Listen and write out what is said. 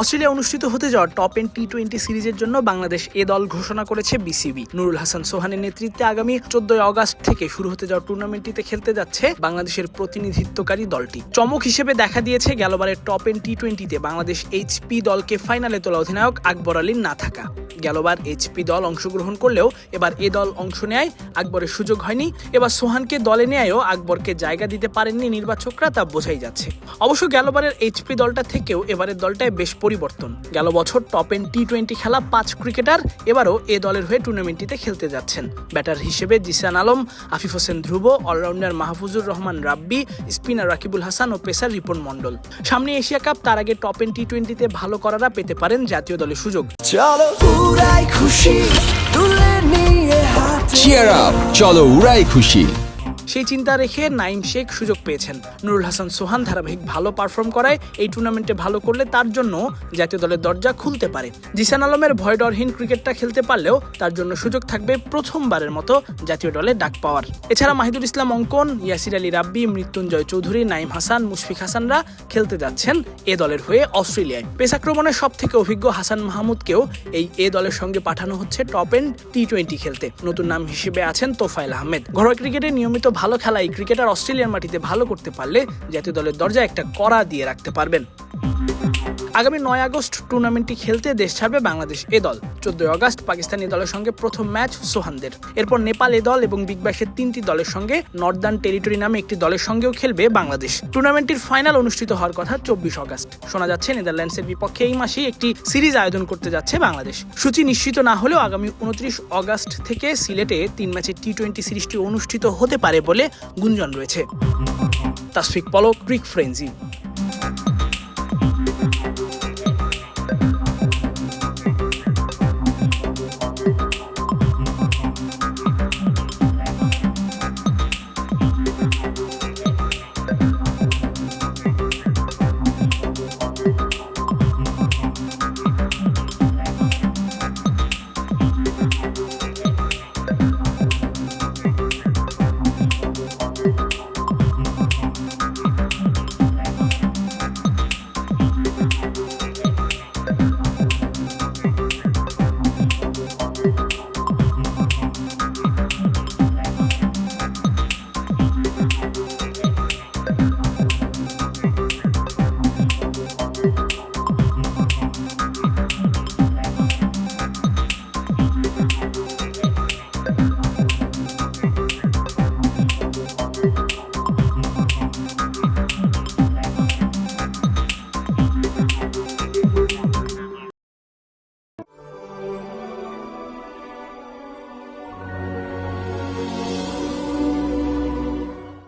Australia অনুষ্ঠিত হতে যাওয়া টপ এন টি টোয়েন্টি সিরিজের জন্য বাংলাদেশ এ দল ঘোষণা করেছে বিসিবি। নুরুল হাসান সোহানের নেতৃত্বে আগামী চোদ্দই আগস্ট থেকে শুরু হতে যাওয়া টুর্নামেন্টটিতে খেলতে যাচ্ছে বাংলাদেশের প্রতিনিধিত্বকারী দলটি। চমক হিসেবে দেখা দিয়েছে গেলবারের টপ এন টি টোয়েন্টিতে বাংলাদেশ এইচপি দলকে ফাইনালে তোলা অধিনায়ক আকবর আলীর না থাকা। গেলবার এইচপি দল অংশগ্রহণ করলেও এবার এ দল অংশ নেয় আকবরের সুযোগ হয়নি। এবার সোহানকে দলে নেয়ও আকবরকে জায়গা দিতে পারেননি নির্বাচকরা, তা বোঝাই যাচ্ছে। অবশ্য গেলবারের এইচপি দলটা থেকেও এবারের দলটায় বেশ পরিবর্তন। গেল বছর টপ এন টি টোয়েন্টি খেলা পাঁচ ক্রিকেটার এবারও এ দলের হয়ে টুর্নামেন্টটিতে খেলতে যাচ্ছেন। ব্যাটার হিসেবে Zisan Alam Afif Hossain Dhrubo all rounder Mahfuzur Rahman Rabbi spinner Rakibul Hasan ও পেসার রিপন মণ্ডল। সামনে এশিয়া কাপ তার আগে টপ এন টি টোয়েন্টিতে ভালো করারা পেতে পারেন জাতীয় দলের সুযোগ। চলো উড়াই খুশি তুলে নিয়ে হাতে চিয়ার আপ চলো উড়াই খুশি। সেই চিন্তা রেখে নাইম শেখ সুযোগ পেয়েছেন। নুরুল হাসান সোহান ধারাবাহিক ভালো পারফর্ম করায়, এই টুর্নামেন্টে ভালো করলে তার জন্য জাতীয় দলের দরজা খুলতে পারে। জিসান আলমের ভয়ডরহীন ক্রিকেটটা খেলতে পারলেও তার জন্য সুযোগ থাকবে প্রথমবারের মতো জাতীয় দলে ডাক পাওয়ার। এছাড়া মাহিদুল ইসলাম অঙ্কন, ইয়াসির আলী রাব্বি, মৃত্যুঞ্জয় চৌধুরী, নাইম হাসান, মুশফিক হাসানরা খেলতে যাচ্ছেন এ দলের হয়ে অস্ট্রেলিয়ায়। পেস আক্রমণের সব থেকে অভিজ্ঞ হাসান মাহমুদকেও এই এ দলের সঙ্গে পাঠানো হচ্ছে টপ এন্ড টি টোয়েন্টি খেলতে। নতুন নাম হিসেবে আছেন তোফায়েল আহমেদ। ঘরোয়া ক্রিকেটে নিয়মিত ভালো খেলা এই ক্রিকেটার অস্ট্রেলিয়ার মাটিতে ভালো করতে পারলে জাতীয় দলের দরজা একটা কড়া দিয়ে রাখতে পারবেন। আগামী নয় আগস্ট টুর্নামেন্টটি খেলতে দেশ ছাড়বে বাংলাদেশ এ দল। চোদ্দই আগস্ট পাকিস্তানি দলের সঙ্গে প্রথম ম্যাচ সোহানদের। এরপর নেপাল এ দল এবং বিগ ব্যাশের তিনটি দলের সঙ্গে নর্দার্ন টেরিটরি নামে একটি দলের সঙ্গেও খেলবে বাংলাদেশ। টুর্নামেন্টটির ফাইনাল অনুষ্ঠিত হওয়ার কথা চব্বিশ আগস্ট। শোনা যাচ্ছে, নেদারল্যান্ডসের বিপক্ষে এই মাসেই একটি সিরিজ আয়োজন করতে যাচ্ছে বাংলাদেশ। সূচি নিশ্চিত না হলেও আগামী উনত্রিশ আগস্ট থেকে সিলেটে তিন ম্যাচের টি টোয়েন্টি সিরিজটি অনুষ্ঠিত হতে পারে বলে গুঞ্জন রয়েছে। তাসফিক পলক, ক্রিক ফ্রেঞ্জি